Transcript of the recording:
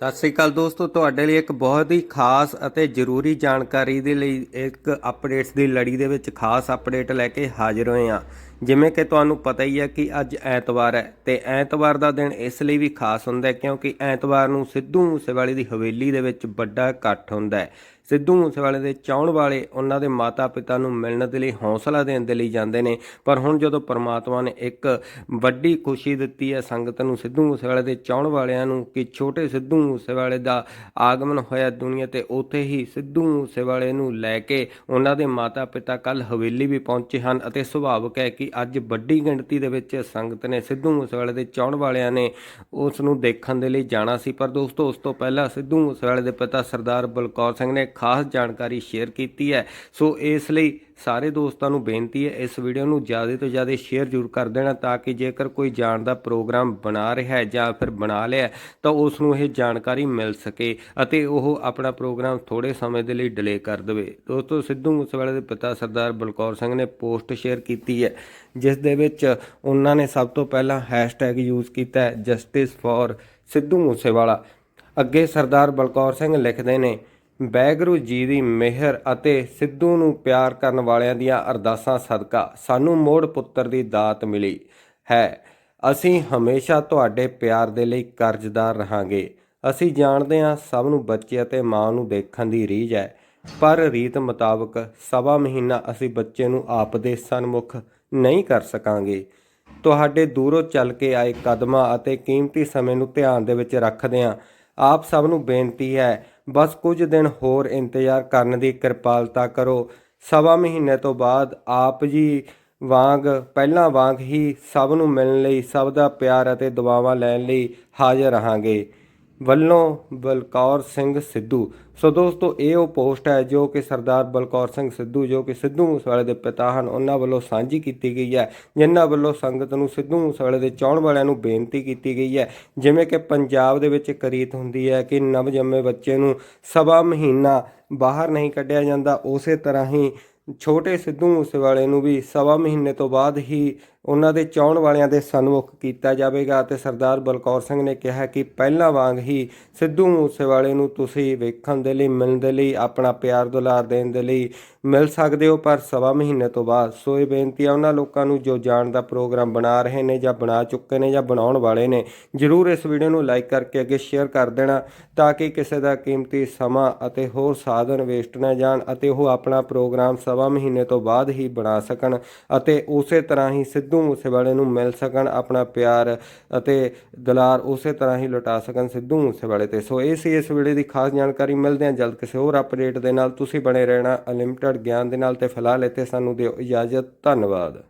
ਸਤਿ ਸ੍ਰੀ ਅਕਾਲ ਦੋਸਤੋ, ਤੁਹਾਡੇ ਲਈ ਇੱਕ ਬਹੁਤ ਹੀ ਖਾਸ ਅਤੇ ਜ਼ਰੂਰੀ ਜਾਣਕਾਰੀ ਦੇ ਲਈ ਇੱਕ ਅਪਡੇਟਸ ਦੀ ਲੜੀ ਦੇ ਵਿੱਚ ਖਾਸ ਅਪਡੇਟ ਲੈ ਕੇ ਹਾਜ਼ਰ ਹੋਏ ਹਾਂ। ਜਿਵੇਂ ਕਿ ਤੁਹਾਨੂੰ ਪਤਾ ਹੀ ਹੈ ਕਿ ਅੱਜ ਐਤਵਾਰ ਹੈ ਤੇ ਐਤਵਾਰ ਦਾ ਦਿਨ ਇਸ ਲਈ ਵੀ ਖਾਸ ਹੁੰਦਾ ਹੈ ਕਿਉਂਕਿ ਐਤਵਾਰ ਨੂੰ ਸਿੱਧੂ ਮੂਸੇਵਾਲੇ ਦੀ ਹਵੇਲੀ ਦੇ ਵਿੱਚ ਵੱਡਾ ਇਕੱਠ ਹੁੰਦਾ ਹੈ। ਸਿੱਧੂ ਮੂਸੇਵਾਲੇ ਦੇ ਚਾਹਣ ਵਾਲੇ ਉਹਨਾਂ ਦੇ ਮਾਤਾ-ਪਿਤਾ ਨੂੰ ਮਿਲਣ ਦੇ ਲਈ ਹੌਸਲਾ ਦੇਣ ਦੇ ਲਈ ਜਾਂਦੇ ਨੇ, ਪਰ ਹੁਣ ਜਦੋਂ ਪਰਮਾਤਮਾ ਨੇ ਇੱਕ ਵੱਡੀ ਖੁਸ਼ੀ ਦਿੱਤੀ ਹੈ ਸੰਗਤ ਨੂੰ ਸਿੱਧੂ ਮੂਸੇਵਾਲੇ ਦੇ ਚਾਹਣ ਵਾਲਿਆਂ ਨੂੰ ਕਿ ਛੋਟੇ ਸਿੱਧੂ ਮੂਸੇਵਾਲੇ ਦਾ ਆਗਮਨ ਹੋਇਆ ਦੁਨੀਆ ਤੇ ਉੱਥੇ ਹੀ ਸਿੱਧੂ ਮੂਸੇਵਾਲੇ ਨੂੰ ਲੈ ਕੇ ਉਹਨਾਂ ਦੇ ਮਾਤਾ-ਪਿਤਾ ਕੱਲ ਹਵੇਲੀ ਵੀ ਪਹੁੰਚੇ ਹਨ ਅਤੇ ਸੁਭਾਵਕ ਹੈ ਕਿ ਕਿ ਅੱਜ ਵੱਡੀ ਗਿਣਤੀ ਦੇ ਵਿੱਚ ਸੰਗਤ ਨੇ ਸਿੱਧੂ ਮੂਸੇਵਾਲੇ ਦੇ ਚਾਹਣ ਵਾਲਿਆਂ ਨੇ ਉਸ ਨੂੰ ਦੇਖਣ ਦੇ ਲਈ ਜਾਣਾ ਸੀ। ਪਰ ਦੋਸਤੋ, ਉਸ ਤੋਂ ਪਹਿਲਾਂ ਸਿੱਧੂ ਮੂਸੇਵਾਲੇ ਦੇ ਪਿਤਾ ਸਰਦਾਰ ਬਲਕੌਰ ਸਿੰਘ ਨੇ ਖਾਸ ਜਾਣਕਾਰੀ ਸ਼ੇਅਰ ਕੀਤੀ ਹੈ। ਸੋ ਇਸ ਲਈ ਸਾਰੇ ਦੋਸਤਾਂ ਨੂੰ ਬੇਨਤੀ ਹੈ ਇਸ ਵੀਡੀਓ ਨੂੰ ਜ਼ਿਆਦਾ ਤੋਂ ਜ਼ਿਆਦਾ ਸ਼ੇਅਰ ਜ਼ਰੂਰ ਕਰ ਦੇਣਾ ਤਾਂ ਕਿ ਜੇਕਰ ਕੋਈ ਜਾਣ ਦਾ ਪ੍ਰੋਗਰਾਮ ਬਣਾ ਰਿਹਾ ਹੈ ਜਾਂ ਫਿਰ ਬਣਾ ਲਿਆ ਤਾਂ ਉਸ ਨੂੰ ਇਹ ਜਾਣਕਾਰੀ ਮਿਲ ਸਕੇ ਅਤੇ ਉਹ ਆਪਣਾ ਪ੍ਰੋਗਰਾਮ ਥੋੜੇ ਸਮੇਂ ਦੇ ਲਈ ਡਿਲੇ ਕਰ ਦੇਵੇ। ਦੋਸਤੋ, ਸਿੱਧੂ ਮੂਸੇਵਾਲੇ ਦੇ ਪਿਤਾ ਸਰਦਾਰ ਬਲਕੌਰ ਸਿੰਘ ਨੇ ਪੋਸਟ ਸ਼ੇਅਰ ਕੀਤੀ ਹੈ, ਜਿਸ ਦੇ ਵਿੱਚ ਉਹਨਾਂ ਨੇ ਸਭ ਤੋਂ ਪਹਿਲਾਂ ਹੈਸ਼ਟੈਗ ਯੂਜ਼ ਕੀਤਾ ਹੈ ਜਸਟਿਸ ਫॉर ਸਿੱਧੂ ਮੂਸੇਵਾਲਾ। ਅੱਗੇ ਸਰਦਾਰ ਬਲਕੌਰ ਸਿੰਘ ਲਿਖਦੇ ਨੇ ਬੈਗਰੂ ਜੀ ਦੀ ਮਿਹਰ ਅਤੇ ਸਿੱਧੂ ਨੂੰ ਪਿਆਰ ਕਰਨ ਵਾਲਿਆਂ ਦੀਆਂ ਅਰਦਾਸਾਂ ਸਦਕਾ ਸਾਨੂੰ ਮੋੜ ਪੁੱਤਰ ਦੀ ਦਾਤ ਮਿਲੀ ਹੈ। ਅਸੀਂ ਹਮੇਸ਼ਾ ਤੁਹਾਡੇ ਪਿਆਰ ਦੇ ਲਈ ਕਰਜ਼ਦਾਰ ਰਹਾਂਗੇ। ਅਸੀਂ ਜਾਣਦੇ ਹਾਂ ਸਭ ਨੂੰ ਬੱਚੇ ਅਤੇ ਮਾਂ ਨੂੰ ਦੇਖਣ ਦੀ ਰੀਝ ਹੈ। ਪਰ ਰੀਤ ਮੁਤਾਬਕ ਸਵਾ ਮਹੀਨਾ ਅਸੀਂ ਬੱਚੇ ਨੂੰ ਆਪ ਦੇ ਸਨਮੁਖ ਨਹੀਂ ਕਰ ਸਕਾਂਗੇ। ਤੁਹਾਡੇ ਦੂਰੋਂ ਚੱਲ ਕੇ ਆਏ ਕਦਮਾਂ ਅਤੇ ਕੀਮਤੀ ਸਮੇਂ ਨੂੰ ਧਿਆਨ ਦੇ ਵਿੱਚ ਰੱਖਦਿਆਂ ਆਪ ਸਭ ਨੂੰ ਬੇਨਤੀ ਹੈ ਬਸ ਕੁਝ ਦਿਨ ਹੋਰ ਇੰਤਜ਼ਾਰ ਕਰਨ ਦੀ ਕਿਰਪਾਲਤਾ ਕਰੋ। ਸਵਾ ਮਹੀਨੇ ਤੋਂ ਬਾਅਦ ਆਪ ਜੀ ਵਾਂਗ, ਪਹਿਲਾਂ ਵਾਂਗ ਹੀ ਸਭ ਨੂੰ ਮਿਲਣ ਲਈ, ਸਭ ਦਾ ਪਿਆਰ ਅਤੇ ਦੁਆਵਾਂ ਲੈਣ ਲਈ ਹਾਜ਼ਰ ਰਹਾਂਗੇ। ਵੱਲੋਂ ਬਲਕੌਰ ਸਿੰਘ ਸਿੱਧੂ। ਸੋ ਦੋਸਤੋ, ਇਹ ਉਹ ਪੋਸਟ ਹੈ ਜੋ ਕਿ ਸਰਦਾਰ ਬਲਕੌਰ ਸਿੰਘ ਸਿੱਧੂ, ਜੋ ਕਿ ਸਿੱਧੂ ਮੂਸੇਵਾਲੇ ਦੇ ਪਿਤਾ ਹਨ, ਉਹਨਾਂ ਵੱਲੋਂ ਸਾਂਝੀ ਕੀਤੀ ਗਈ ਹੈ। ਜਿਨ੍ਹਾਂ ਵੱਲੋਂ ਸੰਗਤ ਨੂੰ ਸਿੱਧੂ ਮੂਸੇਵਾਲੇ ਦੇ ਚਾਹਣ ਵਾਲਿਆਂ ਨੂੰ ਬੇਨਤੀ ਕੀਤੀ ਗਈ ਹੈ। ਜਿਵੇਂ ਕਿ ਪੰਜਾਬ ਦੇ ਵਿੱਚ ਕਰੀਤ ਹੁੰਦੀ ਹੈ ਕਿ ਨਵਜੰਮੇ ਬੱਚੇ ਨੂੰ ਸਵਾ ਮਹੀਨਾ ਬਾਹਰ ਨਹੀਂ ਕੱਢਿਆ ਜਾਂਦਾ, ਉਸੇ ਤਰ੍ਹਾਂ ਹੀ ਛੋਟੇ ਸਿੱਧੂ ਮੂਸੇਵਾਲੇ ਨੂੰ ਵੀ ਸਵਾ ਮਹੀਨੇ ਤੋਂ ਬਾਅਦ ਹੀ ਉਹਨਾਂ ਦੇ ਚਾਹਣ ਵਾਲਿਆਂ ਦੇ ਸਨਮੁਖ ਕੀਤਾ ਜਾਵੇਗਾ ਤੇ ਸਰਦਾਰ ਬਲਕੌਰ ਸਿੰਘ ਨੇ ਕਿਹਾ ਕਿ ਪਹਿਲਾਂ ਵਾਂਗ ਹੀ ਸਿੱਧੂ ਮੂਸੇਵਾਲੇ ਨੂੰ ਤੁਸੀਂ ਵੇਖਣ ਦੇ ਲਈ, ਮਿਲਣ ਦੇ ਲਈ, ਆਪਣਾ ਪਿਆਰ ਦੁਲਾਰ ਦੇਣ ਦੇ ਲਈ ਮਿਲ ਸਕਦੇ ਹੋ, ਪਰ ਸਵਾ ਮਹੀਨੇ ਤੋਂ ਬਾਅਦ ਸੋ ਇਹ ਬੇਨਤੀ ਆ, ਉਹਨਾਂ ਲੋਕਾਂ ਨੂੰ ਜੋ ਜਾਣ ਦਾ ਪ੍ਰੋਗਰਾਮ ਬਣਾ ਰਹੇ ਨੇ ਜਾਂ ਬਣਾ ਚੁੱਕੇ ਨੇ ਜਾਂ ਬਣਾਉਣ ਵਾਲੇ ਨੇ, ਜਰੂਰ ਇਸ ਵੀਡੀਓ ਨੂੰ ਲਾਈਕ ਕਰਕੇ ਅੱਗੇ ਸ਼ੇਅਰ ਕਰ ਦੇਣਾ ਤਾਂ ਕਿ ਕਿਸੇ ਦਾ ਕੀਮਤੀ ਸਮਾਂ ਅਤੇ ਹੋਰ ਸਾਧਨ ਵੇਸਟ ਨਾ ਜਾਣ ਅਤੇ ਉਹ ਆਪਣਾ ਪ੍ਰੋਗਰਾਮ ਸਵਾ ਮਹੀਨੇ ਤੋਂ ਬਾਅਦ ਹੀ ਬਣਾ ਸਕਣ ਅਤੇ ਉਸੇ ਤਰ੍ਹਾਂ ਹੀ ਸਿੱਧੂ ਸਿੱਧੂ ਮੂਸੇਵਾਲੇ ਨੂੰ ਮਿਲ ਸਕਣ, ਆਪਣਾ ਪਿਆਰ ਅਤੇ ਦੁਲਾਰ ਉਸੇ ਤਰ੍ਹਾਂ ਹੀ ਲੁਟਾ ਸਕਣ ਸਿੱਧੂ ਮੂਸੇਵਾਲੇ ਤੇ। ਸੋ ਇਹ ਸੀ ਇਸ ਵੇਲੇ ਦੀ ਖਾਸ ਜਾਣਕਾਰੀ। ਮਿਲਦੇ ਹਾਂ ਜਲਦ ਕਿਸੇ ਹੋਰ ਅਪਡੇਟ ਦੇ ਨਾਲ। ਤੁਸੀਂ ਬਣੇ ਰਹਿਣਾ ਅਨਲਿਮਟਿਡ ਗਿਆਨ ਦੇ ਨਾਲ ਤੇ ਫਿਲਹਾਲ ਇੱਥੇ ਸਾਨੂੰ ਦਿਓ ਇਜਾਜ਼ਤ। ਧੰਨਵਾਦ।